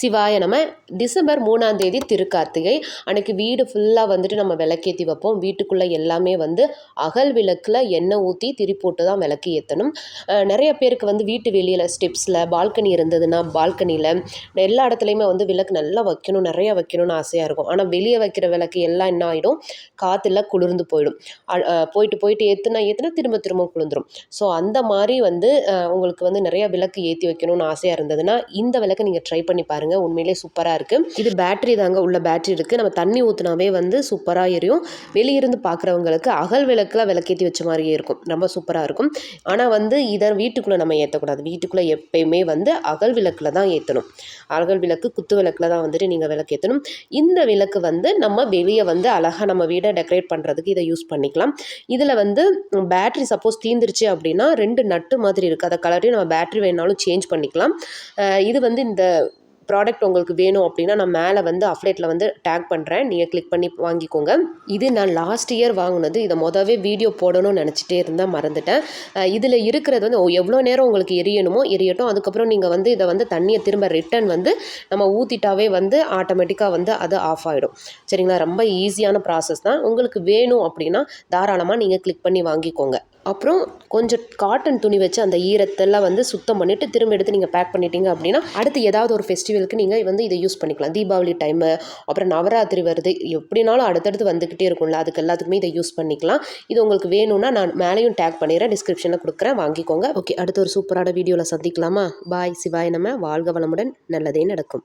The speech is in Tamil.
சிவாய நம்ம டிசம்பர் மூணாம் தேதி திருக்கார்த்திகை. அன்னைக்கு வீடு ஃபுல்லாக வந்துட்டு நம்ம விளக்கேற்றி வைப்போம். வீட்டுக்குள்ளே எல்லாமே வந்து அகல் விளக்கில் எண்ணெய் ஊற்றி திரி போட்டு தான் விளக்கு ஏற்றணும் நிறைய பேருக்கு வந்து வீட்டு வெளியில் ஸ்டெப்ஸில் பால்கனி இருந்ததுன்னா பால்கனியில் எல்லா இடத்துலையுமே வந்து விளக்கு நல்லா வைக்கணும். நிறைய வைக்கணும்னு ஆசையாக இருக்கும். ஆனால் வெளியே வைக்கிற விளக்கு எல்லாம் என்ன ஆகிடும் காற்றுல குளிர்ந்து போயிடும். அ- போயிட்டு போயிட்டு ஏற்றுனா ஏற்றுனா திரும்ப திரும்ப குளிர்ந்துடும் ஸோ அந்த மாதிரி வந்து உங்களுக்கு வந்து நிறைய விளக்கு ஏற்றி வைக்கணும்னு ஆசையாக இருந்ததுன்னா இந்த விளக்கு நீங்கள் ட்ரை பண்ணி பாருங்கள் உண்மையிலே சூப்பராக இருக்குது இது பேட்டரி தாங்க உள்ள பேட்டரி இருக்குது நம்ம தண்ணி ஊற்றினாவே வந்து சூப்பராக எரியும். வெளியிருந்து பார்க்குறவங்களுக்கு அகல் விளக்கில் விளக்கேற்றி வச்ச மாதிரியே இருக்கும். ரொம்ப சூப்பராக இருக்கும். ஆனால் வந்து இதை வீட்டுக்குள்ளே நம்ம ஏற்றக்கூடாது வீட்டுக்குள்ளே எப்பயுமே வந்து அகல் விளக்கில் தான் ஏற்றணும் அகல் விளக்கு குத்து விளக்கில் தான் வந்துட்டு நீங்கள் விளக்கு ஏற்றணும் இந்த விளக்கு வந்து நம்ம வெளியே வந்து அழகாக நம்ம வீடை டெக்கரேட் பண்ணுறதுக்கு இதை யூஸ் பண்ணிக்கலாம். இதில் வந்து பேட்டரி சப்போஸ் தீந்துருச்சு அப்படின்னா ரெண்டு நட்டு மாதிரி இருக்குது அதை கலரையும் நம்ம பேட்டரி வேணாலும் சேஞ்ச் பண்ணிக்கலாம். இது வந்து இந்த ப்ராடக்ட் உங்களுக்கு வேணும் அப்படின்னா நான் மேலே வந்து அப்டேட்டில் வந்து டேக் பண்ணுறேன் நீங்கள் கிளிக் பண்ணி வாங்கிக்கோங்க. இது நான் லாஸ்ட் இயர் வாங்கினது. இதை மொதவே வீடியோ போடணும்னு நினச்சிட்டே இருந்தால் மறந்துட்டேன். இதில் இருக்கிறது வந்து எவ்வளோ நேரம் உங்களுக்கு எரியணுமோ எரியட்டும். அதுக்கப்புறம் நீங்கள் வந்து இதை வந்து தண்ணியை திரும்ப ரிட்டர்ன் வந்து நம்ம ஊற்றிட்டாவே வந்து ஆட்டோமேட்டிக்காக வந்து அது ஆஃப் ஆகிடும் சரிங்களா? ரொம்ப ஈஸியான ப்ராசஸ் தான். உங்களுக்கு வேணும் அப்படின்னா தாராளமாக நீங்கள் கிளிக் பண்ணி வாங்கிக்கோங்க. அப்புறம் கொஞ்சம் காட்டன் துணி வச்சு அந்த ஈரத்தெல்லாம் வந்து சுத்தம் பண்ணிவிட்டு திரும்ப எடுத்து நீங்கள் பேக் பண்ணிட்டீங்க அப்படின்னா அடுத்து ஏதாவது ஒரு ஃபெஸ்டிவலுக்கு நீங்கள் வந்து இதை யூஸ் பண்ணிக்கலாம். தீபாவளி டைமு அப்புறம் நவராத்திரி வருது எப்படினாலும் அடுத்தடுத்து வந்துக்கிட்டே இருக்கும்ல அதுக்கு எல்லாத்துக்குமே இதை யூஸ் பண்ணிக்கலாம். இது உங்களுக்கு வேணும்னா நான் மேலேயும் டேக் பண்ணிடுறேன் டிஸ்கிரிப்ஷனில் கொடுக்குறேன் வாங்கிக்கோங்க. ஓகே அடுத்து ஒரு சூப்பரான வீடியோவில் சந்திக்கலாமா? பாய் சிவாய் நம்ம வாழ்க வளமுடன் நல்லதே நடக்கும்.